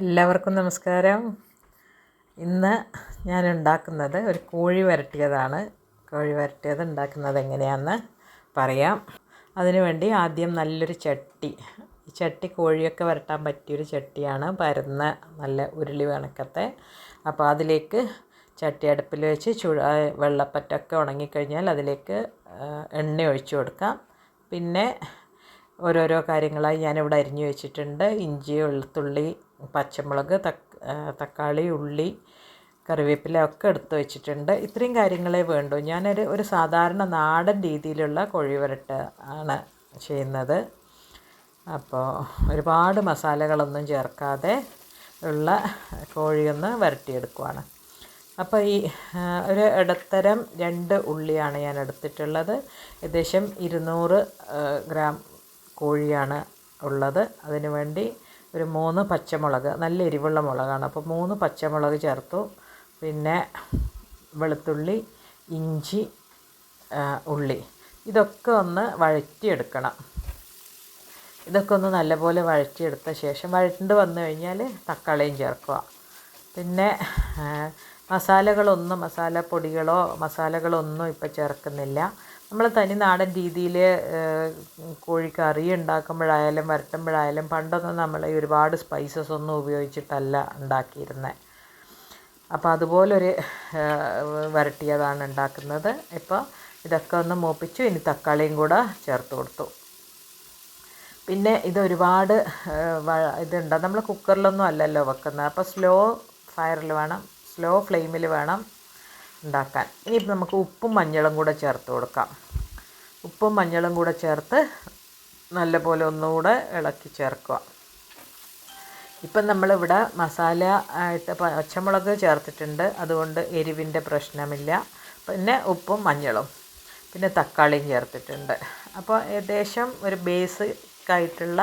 എല്ലാവർക്കും നമസ്കാരം. ഇന്ന് ഞാൻ ഉണ്ടാക്കുന്നത് ഒരു കോഴി വരട്ടിയതാണ്. കോഴി വരട്ടിയത് ഉണ്ടാക്കുന്നത് എങ്ങനെയാണെന്ന് പറയാം. അതിനുവേണ്ടി ആദ്യം നല്ലൊരു ചട്ടി ഈ ചട്ടി കോഴിയൊക്കെ വരട്ടാൻ പറ്റിയൊരു ചട്ടിയാണ്. പരന്ന നല്ല ഉരുളി കണക്കത്തെ അപ്പോൾ അതിലേക്ക് ചട്ടി അടുപ്പിൽ വെച്ച് ചുഴ വെള്ളപ്പറ്റൊക്കെ ഉണങ്ങിക്കഴിഞ്ഞാൽ അതിലേക്ക് എണ്ണ ഒഴിച്ചു കൊടുക്കാം. പിന്നെ ഓരോരോ കാര്യങ്ങളായി ഞാനിവിടെ അരിഞ്ഞു വെച്ചിട്ടുണ്ട്. ഇഞ്ചി വെളുത്തുള്ളി പച്ചമുളക് തക്കാളി ഉള്ളി കറിവേപ്പില ഒക്കെ എടുത്ത് വെച്ചിട്ടുണ്ട്. ഇത്രയും കാര്യങ്ങളേ വേണ്ടൂ. ഞാനൊരു ഒരു സാധാരണ നാടൻ രീതിയിലുള്ള കോഴി വരട്ട് ആണ് ചെയ്യുന്നത്. അപ്പോൾ ഒരുപാട് മസാലകളൊന്നും ചേർക്കാതെ ഉള്ള കോഴിയൊന്ന് വരട്ടിയെടുക്കുവാണ്. അപ്പോൾ ഈ ഒരു ഇടത്തരം രണ്ട് ഉള്ളിയാണ് ഞാൻ എടുത്തിട്ടുള്ളത്. ഏകദേശം ഇരുന്നൂറ് ഗ്രാം കോഴിയാണ് ഉള്ളത്. അതിനു വേണ്ടി ഒരു മൂന്ന് പച്ചമുളക് നല്ല എരിവുള്ള മുളകാണ്. അപ്പോൾ മൂന്ന് പച്ചമുളക് ചേർത്തു. പിന്നെ വെളുത്തുള്ളി ഇഞ്ചി ഉള്ളി. ഇതൊക്കെ ഒന്ന് വഴറ്റിയെടുക്കണം. ഇതൊക്കെ ഒന്ന് നല്ലപോലെ വഴറ്റിയെടുത്ത ശേഷം വഴറ്റിണ്ട് വന്നു കഴിഞ്ഞാൽ തക്കാളിയും ചേർക്കുക. പിന്നെ മസാലകളൊന്നും മസാലപ്പൊടികളോ മസാലകളൊന്നും ഇപ്പോൾ ചേർക്കുന്നില്ല. നമ്മൾ തനി നാടൻ രീതിയിൽ കോഴിക്കറി ഉണ്ടാക്കുമ്പോഴായാലും വരട്ടുമ്പോഴായാലും പണ്ടൊന്നും നമ്മൾ ഈ ഒരുപാട് സ്പൈസസ് ഒന്നും ഉപയോഗിച്ചിട്ടല്ല ഉണ്ടാക്കിയിരുന്നത് അപ്പോൾ അതുപോലൊരു വരട്ടിയതാണ് ഉണ്ടാക്കുന്നത്. ഇപ്പോൾ ഇതൊക്കെ ഒന്ന് മൂപ്പിച്ചു ഇനി തക്കാളിയും കൂടെ ചേർത്ത് കൊടുത്തു. പിന്നെ ഇത് ഒരുപാട് ഇതുണ്ട്. നമ്മൾ കുക്കറിലൊന്നും അല്ലല്ലോ വെക്കുന്നത്. അപ്പോൾ സ്ലോ ഫയറിൽ വേണം സ്ലോ ഫ്ലെയിമിൽ വേണം ഉണ്ടാക്കാൻ. ഇനിയിപ്പോൾ നമുക്ക് ഉപ്പും മഞ്ഞളും കൂടെ ചേർത്ത് കൊടുക്കാം. ഉപ്പും മഞ്ഞളും കൂടെ ചേർത്ത് നല്ലപോലെ ഒന്നുകൂടെ ഇളക്കി ചേർക്കുക. ഇപ്പം നമ്മളിവിടെ മസാല ആയിട്ട് പച്ചമുളക് ചേർത്തിട്ടുണ്ട്. അതുകൊണ്ട് എരിവിന്റെ പ്രശ്നമില്ല. പിന്നെ ഉപ്പും മഞ്ഞളും. പിന്നെ തക്കാളിയും ചേർത്തിട്ടുണ്ട്. അപ്പോൾ ഏകദേശം ഒരു ബേസിക്കായിട്ടുള്ള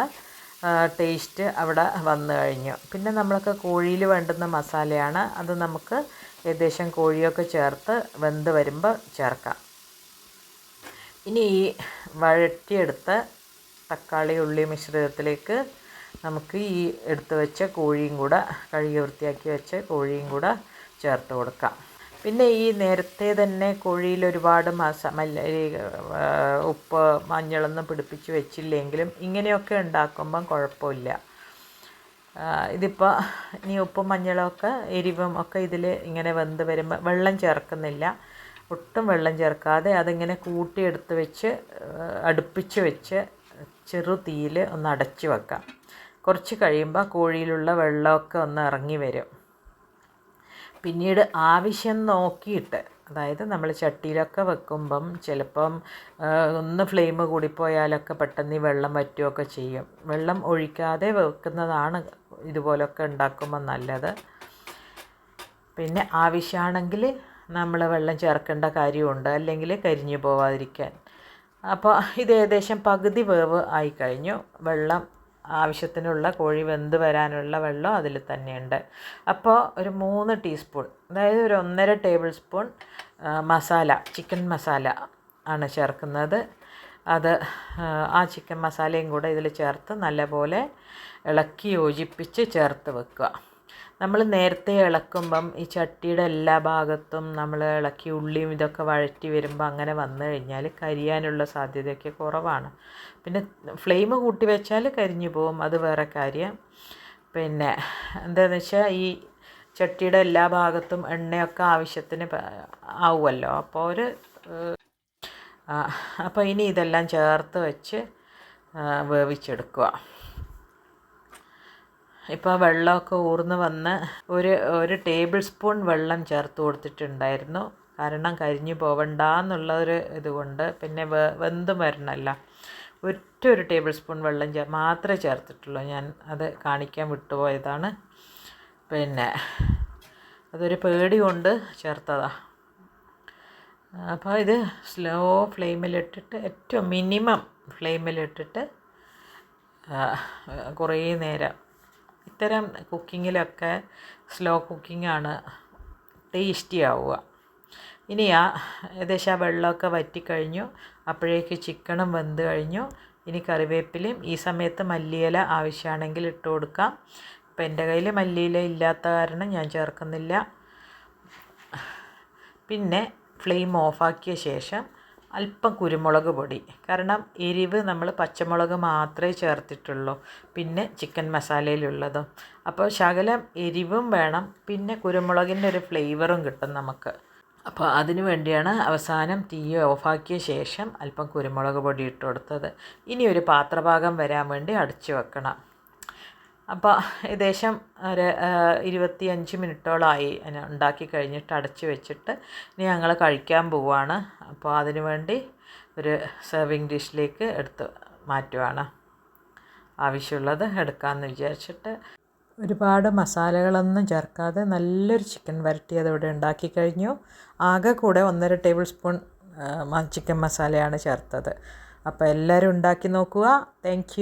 ടേസ്റ്റ് അവിടെ വന്നു കഴിഞ്ഞു. പിന്നെ നമ്മൾക്ക് കോഴിയിൽ വേണ്ടുന്ന മസാലയാണ്. അത് നമുക്ക് ഏകദേശം കോഴിയൊക്കെ ചേർത്ത് വെന്ത് വരുമ്പോൾ ചേർക്കാം. ഇനി ഈ വഴറ്റിയെടുത്ത തക്കാളി ഉള്ളി മിശ്രിതത്തിലേക്ക് നമുക്ക് ഈ എടുത്ത് വെച്ച കോഴിയും കൂടെ കഴുകി വൃത്തിയാക്കി വെച്ച കോഴിയും കൂടെ ചേർത്ത് കൊടുക്കാം. പിന്നെ ഈ നേരത്തെ തന്നെ കോഴിയിൽ ഒരുപാട് മസ മല്ല ഉപ്പ് മഞ്ഞളൊന്നും പിടിപ്പിച്ച് വെച്ചില്ലെങ്കിലും ഇങ്ങനെയൊക്കെ ഉണ്ടാക്കുമ്പം കുഴപ്പമില്ല. ഇതിപ്പോൾ ഇനി ഉപ്പും മഞ്ഞളൊക്കെ എരിവും ഒക്കെ ഇതിൽ ഇങ്ങനെ വെന്ത് വരുമ്പോൾ വെള്ളം ചേർക്കുന്നില്ല. ഒട്ടും വെള്ളം ചേർക്കാതെ അതിങ്ങനെ കൂട്ടിയെടുത്ത് വെച്ച് അടുപ്പിച്ച് വെച്ച് ചെറു തീയിൽ ഒന്ന് അടച്ചു വെക്കാം. കുറച്ച് കഴിയുമ്പോൾ കോഴിയിലുള്ള വെള്ളമൊക്കെ ഒന്ന് ഇറങ്ങി വരും. പിന്നീട് ആവശ്യം നോക്കിയിട്ട് അതായത് നമ്മൾ ചട്ടിയിലൊക്കെ വെക്കുമ്പം ചിലപ്പം ഒന്ന് ഫ്ലെയിം കൂടിപ്പോയാലൊക്കെ പെട്ടെന്ന് ഈ വെള്ളം വറ്റുകയൊക്കെ ചെയ്യും. വെള്ളം ഒഴിക്കാതെ വെക്കുന്നതാണ് ഇതുപോലൊക്കെ ഉണ്ടാക്കുമ്പോൾ നല്ലത്. പിന്നെ ആവശ്യമാണെങ്കിൽ നമ്മൾ വെള്ളം ചേർക്കേണ്ട കാര്യമുണ്ട്. അല്ലെങ്കിൽ കരിഞ്ഞു പോവാതിരിക്കാൻ. അപ്പോൾ ഇത് ഏകദേശം പകുതി വേവ് ആയിക്കഴിഞ്ഞു വെള്ളം ആവശ്യത്തിനുള്ള കോഴി വെന്ത് വരാനുള്ള വെള്ളം അതിൽ തന്നെയുണ്ട്. അപ്പോൾ ഒരു മൂന്ന് ടീസ്പൂൺ അതായത് ഒരു ഒന്നര tablespoon masala chicken masala ആണ് ചേർക്കുന്നത്. അത് ആ ചിക്കൻ മസാലയും കൂടെ ഇതിൽ ചേർത്ത് നല്ലപോലെ ഇളക്കി യോജിപ്പിച്ച് ചേർത്ത് വെക്കുക. നമ്മൾ നേരത്തെ ഇളക്കുമ്പം ഈ ചട്ടിയുടെ എല്ലാ ഭാഗത്തും നമ്മൾ ഇളക്കി ഉള്ളിയും ഇതൊക്കെ വഴറ്റി വരുമ്പോൾ അങ്ങനെ വന്നു കഴിഞ്ഞാൽ കരിയാനുള്ള സാധ്യതയൊക്കെ കുറവാണ്. പിന്നെ ഫ്ലെയിം കൂട്ടി വെച്ചാൽ കരിഞ്ഞു പോകും. അത് വേറെ കാര്യം. പിന്നെ എന്താണെന്ന് വെച്ചാൽ ഈ ചട്ടിയുടെ എല്ലാ ഭാഗത്തും എണ്ണയൊക്കെ ആവശ്യത്തിന് ആവുമല്ലോ. അപ്പോൾ ഒരു അപ്പോൾ ഇനി ഇതെല്ലാം ചേർത്ത് വെച്ച് വേവിച്ചെടുക്കുക. ഇപ്പോൾ വെള്ളമൊക്കെ ഊർന്ന് വന്ന് ഒരു ഒരു ടേബിൾ സ്പൂൺ വെള്ളം ചേർത്ത് കൊടുത്തിട്ടുണ്ടായിരുന്നു. കാരണം കരിഞ്ഞു പോവണ്ട എന്നുള്ളൊരു ഇതുകൊണ്ട് പിന്നെ വെ വെന്തും വരണമല്ല ഒറ്റ ഒരു ടേബിൾ സ്പൂൺ വെള്ളം ചേ മാത്രമേ ചേർത്തിട്ടുള്ളൂ. ഞാൻ അത് കാണിക്കാൻ വിട്ടുപോയതാണ്. പിന്നെ അതൊരു പേടി കൊണ്ട് ചേർത്തതാണ് അപ്പോൾ ഇത് സ്ലോ ഫ്ലെയിമിലിട്ടിട്ട് ഏറ്റവും മിനിമം ഫ്ലെയിമിലിട്ടിട്ട് കുറേ നേരം ഇത്തരം കുക്കിങ്ങിലൊക്കെ സ്ലോ കുക്കിങ്ങാണ് ടേസ്റ്റി ആവുക ഇനി ആ ഏകദേശം ആ വെള്ളമൊക്കെ വറ്റിക്കഴിഞ്ഞു അപ്പോഴേക്ക് ചിക്കനും വെന്ത് കഴിഞ്ഞു. ഇനി കറിവേപ്പിലയും ഈ സമയത്ത് മല്ലിയില ആവശ്യമാണെങ്കിൽ ഇട്ട് കൊടുക്കാം. ഇപ്പം എന്റെ കയ്യിൽ മല്ലിയില ഇല്ലാത്ത കാരണം ഞാൻ ചേർക്കുന്നില്ല. പിന്നെ ഫ്ലെയിം ഓഫാക്കിയ ശേഷം അല്പം കുരുമുളക് പൊടി. കാരണം എരിവ് നമ്മൾ പച്ചമുളക് മാത്രമേ ചേർത്തിട്ടുള്ളൂ. പിന്നെ ചിക്കൻ മസാലയിലുള്ളതും. അപ്പോൾ ശകലം എരിവും വേണം. പിന്നെ കുരുമുളകിന്റെ ഒരു ഫ്ലേവറും കിട്ടും നമുക്ക്. അപ്പോൾ അതിനു വേണ്ടിയാണ് അവസാനം തീ ഓഫാക്കിയ ശേഷം അല്പം കുരുമുളക് പൊടി ഇട്ട് കൊടുത്തത്. ഇനി ഒരു പാത്രഭാഗം വരാൻ വേണ്ടി അടച്ചു വെക്കണം. അപ്പോൾ ഏകദേശം ഒരു ഇരുപത്തി അഞ്ച് മിനിറ്റോളമായി ഉണ്ടാക്കി കഴിഞ്ഞിട്ട് അടച്ച് വെച്ചിട്ട് ഇനി ഞങ്ങൾ കഴിക്കാൻ പോവുകയാണ് അപ്പോൾ അതിനു വേണ്ടി ഒരു സെർവിങ് ഡിഷിലേക്ക് എടുത്ത് മാറ്റുവാണ്. ആവശ്യമുള്ളത് എടുക്കാമെന്ന് വിചാരിച്ചിട്ട് ഒരുപാട് മസാലകളൊന്നും ചേർക്കാതെ നല്ലൊരു ചിക്കൻ വരട്ടി അതിവിടെ ഉണ്ടാക്കി കഴിഞ്ഞു. ആകെ കൂടെ ഒന്നര ടേബിൾ സ്പൂൺ ചിക്കൻ മസാലയാണ് ചേർത്തത്. അപ്പോൾ എല്ലാവരും ഉണ്ടാക്കി നോക്കുക. താങ്ക്